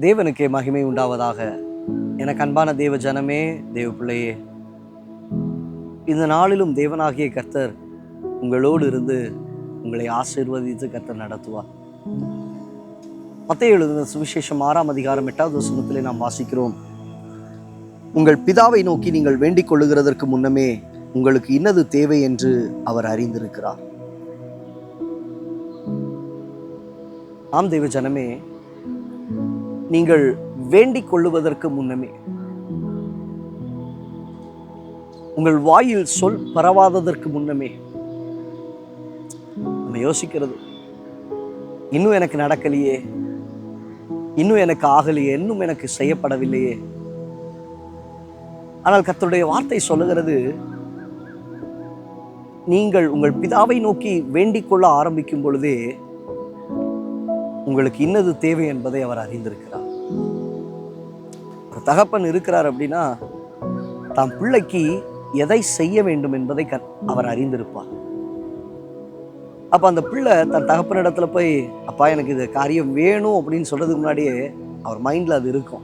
தேவனுக்கே மகிமை உண்டாவதாக. எனக்கு அன்பான தேவ ஜனமே தேவ பிள்ளையே. இந்த நாளிலும் தேவனாகிய கர்த்தர் உங்களோடு இருந்து உங்களை ஆசீர்வதித்து கர்த்தர் நடத்துவார். மத்திய எழுதின சுவிசேஷம் ஆறாம் அதிகாரம் எட்டாவது வசனத்திலே நாம் வாசிக்கிறோம். உங்கள் பிதாவை நோக்கி நீங்கள் வேண்டிக் கொள்ளுகிறதற்கு முன்னமே உங்களுக்கு இன்னது தேவை என்று அவர் அறிந்திருக்கிறார். ஆம் தேவ ஜனமே நீங்கள் வேண்டிக் கொள்ளுவதற்கு முன்னமே. உங்கள் வாயில் சொல் பரவாததற்கு முன்னமே. நம்ம யோசிக்கிறது. இன்னும் எனக்கு நடக்கலையே. இன்னும் எனக்கு ஆகலையே. இன்னும் எனக்கு செய்யப்படவில்லையே. ஆனால் கத்தருடைய வார்த்தை சொல்லுகிறது நீங்கள் உங்கள் பிதாவை நோக்கி வேண்டிக் கொள்ள ஆரம்பிக்கும் பொழுதே உங்களுக்கு இன்னது தேவை என்பதை அவர் அறிந்திருக்கிறார். ஒரு தகப்பன் இருக்கிறார் அப்படின்னா தாம் பிள்ளைக்கு எதை செய்ய வேண்டும் என்பதை கற்- அவர் அறிந்திருப்பார். அப்போ அந்த பிள்ளை தன் தகப்பனிடத்துல போய் அப்பா எனக்கு இது காரியம் வேணும் அப்படின்னு சொல்றதுக்கு முன்னாடியே அவர் மைண்டில் அது இருக்கும்.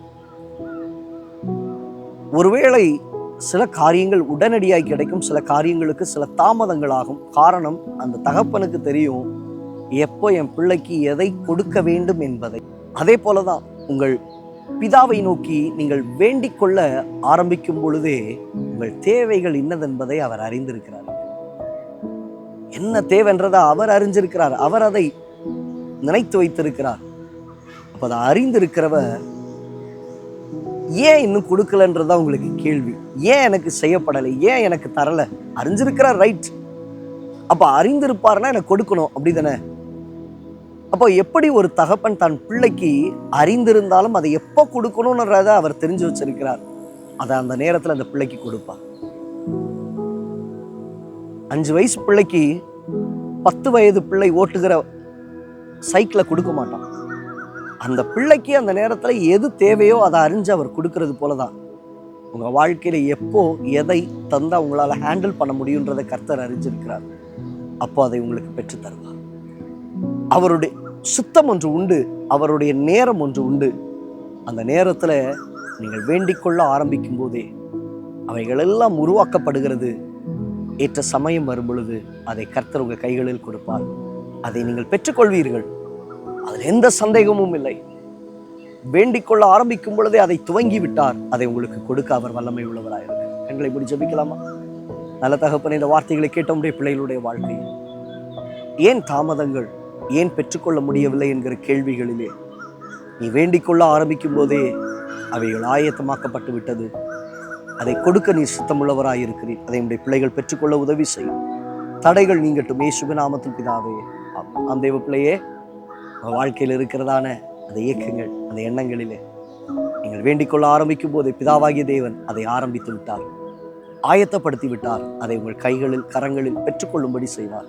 ஒருவேளை சில காரியங்கள் உடனடியாக கிடைக்கும் சில காரியங்களுக்கு சில தாமதங்கள் ஆகும். காரணம் அந்த தகப்பனுக்கு தெரியும் எப்போ என் பிள்ளைக்கு எதை கொடுக்க வேண்டும் என்பதை. அதே போல தான் உங்கள் பிதாவை நோக்கி நீங்கள் வேண்டிக் கொள்ள ஆரம்பிக்கும் பொழுதே உங்கள் தேவைகள் இன்னதென்பதை அவர் அறிந்திருக்கிறார். என்ன தேவைன்றதை அவர் அறிஞ்சிருக்கிறார். அவர் அதை நினைத்து வைத்திருக்கிறார். அப்போ அதை அறிந்திருக்கிறவர் ஏன் இன்னும் கொடுக்கலன்றதா உங்களுக்கு கேள்வி. ஏன் எனக்கு செய்யப்படலை? ஏன் எனக்கு தரலை? அறிஞ்சிருக்கிறார் ரைட் அப்போ அறிந்திருப்பாருன்னா எனக்கு கொடுக்கணும் அப்படி தானே அப்போ எப்படி ஒரு தகப்பன் தன் பிள்ளைக்கு அறிந்திருந்தாலும் அதை எப்போ கொடுக்கணுன்றத அவர் தெரிஞ்சு வச்சிருக்கிறார். அதை அந்த நேரத்தில் அந்த பிள்ளைக்கு கொடுப்பார் அஞ்சு வயசு பிள்ளைக்கு பத்து வயது பிள்ளை ஓட்டுகிற சைக்கிளை கொடுக்க மாட்டான். அந்த பிள்ளைக்கு அந்த நேரத்தில் எது தேவையோ அதை அறிஞ்சு அவர் கொடுக்கறது போலதான். உங்கள் வாழ்க்கையில எப்போ எதை தந்தால் உங்களால் ஹேண்டில் பண்ண முடியுன்றதை கர்த்தர் அறிஞ்சிருக்கிறார். அப்போ அதை உங்களுக்கு பெற்று தருவார். அவருடைய சுத்தம் ஒன்று உண்டு அவருடைய நேரம் ஒன்று உண்டு. அந்த நேரத்தில் நீங்கள் வேண்டிக்கொள்ள ஆரம்பிக்கும் போதே அவைகளெல்லாம் உருவாக்கப்படுகிறது. ஏற்ற சமயம் வரும் பொழுது அதை கர்த்தர் உங்கள் கைகளில் கொடுப்பார். அதை நீங்கள் பெற்றுக்கொள்வீர்கள். அதில் எந்த சந்தேகமும் இல்லை. வேண்டிக்கொள்ள ஆரம்பிக்கும் பொழுதே அதை துவங்கி விட்டார். அதை உங்களுக்கு கொடுக்க அவர் வல்லமை உள்ளவராயிருக்கு எங்களை இப்படி ஜபிக்கலாமா? நல்ல தகப்பன இந்த வார்த்தைகளை கேட்ட முடிய பிள்ளைகளுடைய வாழ்க்கை ஏன் தாமதங்கள்? ஏன் பெற்றுக்கொள்ள முடியவில்லை என்கிற கேள்விகளிலே நீ வேண்டிக்கொள்ள ஆரம்பிக்கும் போதே அவைகள் ஆயத்தமாக்கப்பட்டு விட்டது. அதை கொடுக்க நீ சுத்தமுள்ளவராக இருக்கிறீர் அதை உடைய பிள்ளைகள் பெற்றுக்கொள்ள உதவி செய்யும். தடைகள் நீங்கட்டும். இயேசுவின் நாமத்தில் பிதாவே அந்த தேவ பிள்ளையே வாழ்க்கையில் இருக்கிறதான அந்த இயக்கங்கள் அந்த எண்ணங்களிலே நீங்கள் வேண்டிக்கொள்ள ஆரம்பிக்கும் போதே பிதாவாகிய தேவன் அதை ஆரம்பித்து விட்டார். ஆயத்தப்படுத்தி விட்டார். அதை உங்கள் கைகளில் கரங்களில் பெற்றுக்கொள்ளும்படி செய்வார்.